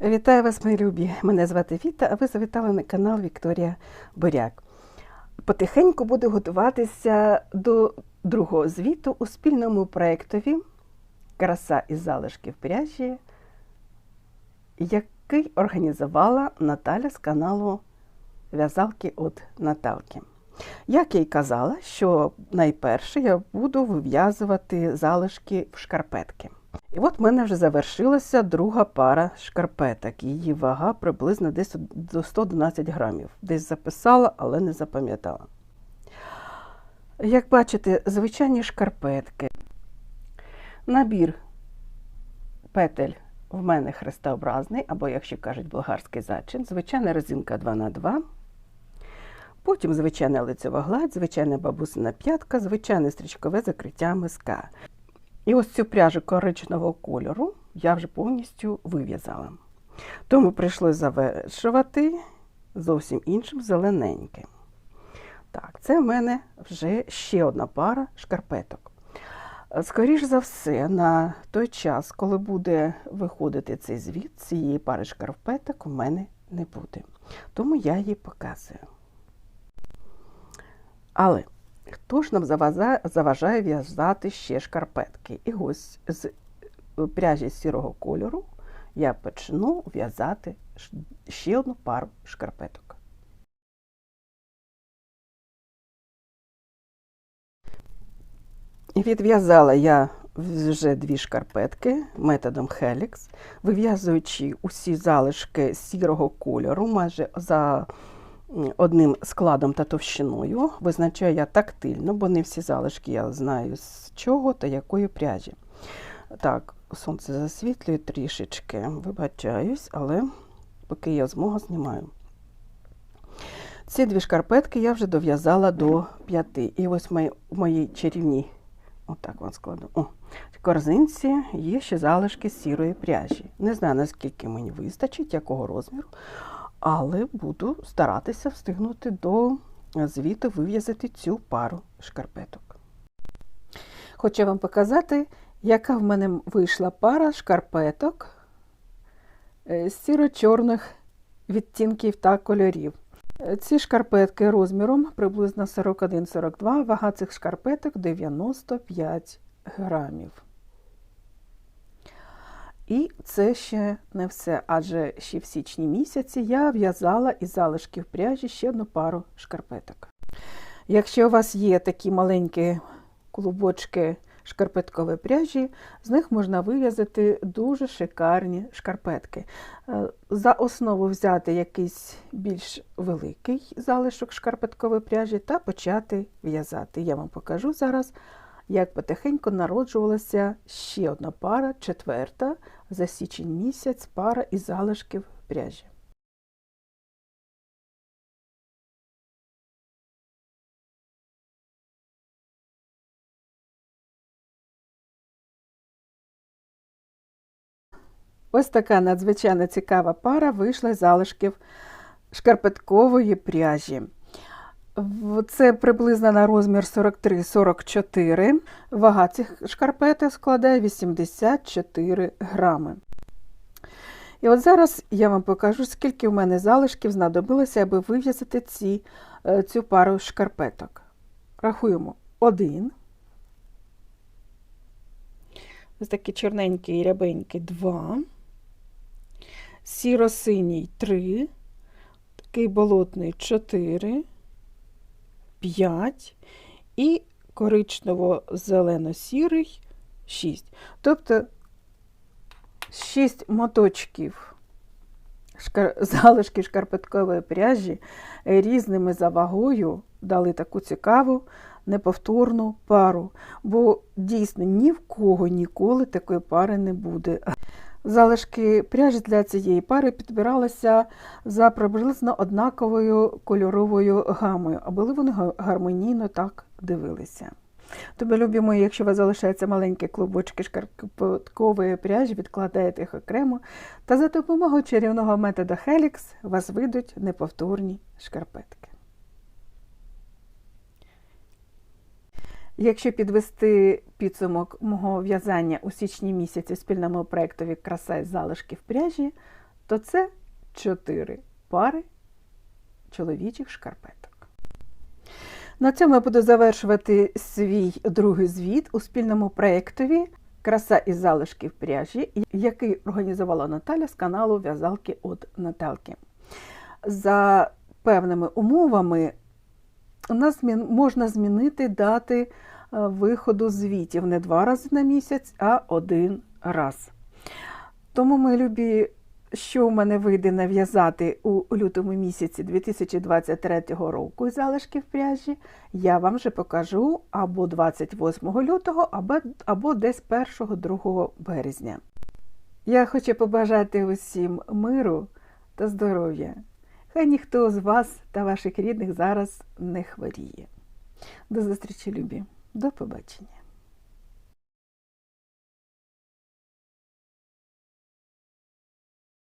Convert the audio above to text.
Вітаю вас, мої любі! Мене звати Віта, а ви завітали на канал Вікторія Боряк. Потихеньку буду готуватися до другого звіту у спільному проєктові Краса із залишків пряжі, який організувала Наталя з каналу В'язалки від Наталки. Як я й казала, що найперше я буду вив'язувати залишки в шкарпетки. І от в мене вже завершилася друга пара шкарпеток. Її вага приблизно десь до 112 грамів. Десь записала, але не запам'ятала. Як бачите, звичайні шкарпетки. Набір петель в мене хрестообразний, або, якщо кажуть, болгарський зачин, звичайна резинка 2х2. Потім звичайна лицева гладь, звичайна бабусина п'ятка, звичайне стрічкове закриття миска. І ось цю пряжу коричневого кольору я вже повністю вив'язала. Тому прийшлося завершувати зовсім іншим зелененьким. Так, це в мене вже ще одна пара шкарпеток. Скоріше за все, на той час, коли буде виходити цей звіт, цієї пари шкарпеток у мене не буде. Тому я її показую. Але хто ж нам заважає в'язати ще шкарпетки? І ось з пряжі сірого кольору я почну в'язати ще одну пару шкарпеток. Відв'язала я вже дві шкарпетки методом Helix, вив'язуючи усі залишки сірого кольору, майже за одним складом та товщиною. Визначаю я тактильно, бо не всі залишки я знаю з чого та якої пряжі. Так, сонце засвітлює трішечки, вибачаюсь, але поки я змогу знімаю. Ці дві шкарпетки я вже дов'язала до п'яти. І ось в моїй чарівній, отак вам складу, о, корзинці є ще залишки сірої пряжі. Не знаю, наскільки мені вистачить, якого розміру але буду старатися встигнути до звіту вив'язати цю пару шкарпеток. Хочу вам показати, яка в мене вийшла пара шкарпеток з сіро-чорних відтінків та кольорів. Ці шкарпетки розміром приблизно 41-42, вага цих шкарпеток 95 грамів. І це ще не все, адже ще в січні місяці я в'язала із залишків пряжі ще одну пару шкарпеток. Якщо у вас є такі маленькі клубочки шкарпеткової пряжі, з них можна вив'язати дуже шикарні шкарпетки. Е, за основу взяти якийсь більш великий залишок шкарпеткової пряжі та почати в'язати. Я вам покажу зараз як потихеньку народжувалася ще одна пара, четверта за січень місяць пара із залишків пряжі. Ось така надзвичайно цікава пара вийшла з залишків шкарпеткової пряжі. Це приблизно на розмір 43-44. Вага цих шкарпеток складає 84 грами. І от зараз я вам покажу, скільки в мене залишків знадобилося, аби вив'язати ці, е, цю пару шкарпеток. Рахуємо один. Ось такий чорненький і рябенький два. Сіро-синій 3, такий болотний 4. 5 і коричнево-зелено-сірий 6. Тобто 6 моточків залишки шкарпеткової пряжі різними за вагою дали таку цікаву, неповторну пару. Бо дійсно ні в кого ніколи такої пари не буде. Залишки пряжі для цієї пари підбиралися за приблизно однаковою кольоровою гамою, а були вони гармонійно так дивилися. Тобі, любі мої, якщо у вас залишаються маленькі клубочки шкарпеткової пряжі, відкладаєте їх окремо, та за допомогою чарівного методу Helix вас вийдуть неповторні шкарпетки. Якщо підвести підсумок мого в'язання у січні місяці спільному проєктові Краса із залишків пряжі, то це 4 пари чоловічих шкарпеток. На цьому я буду завершувати свій другий звіт у спільному проєктові Краса із залишків пряжі, який організувала Наталя з каналу В'язалки від Наталки. За певними умовами у нас можна змінити дати е, виходу звітів не два рази на місяць, а один раз. Тому, мої любі, що в мене вийде нав'язати у лютому місяці 2023 року із залишків пряжі, я вам вже покажу або 28 лютого, або, або десь 1-2 березня. Я хочу побажати усім миру та здоров'я. Хай ніхто з вас та ваших рідних зараз не хворіє. До зустрічі, любі. До побачення.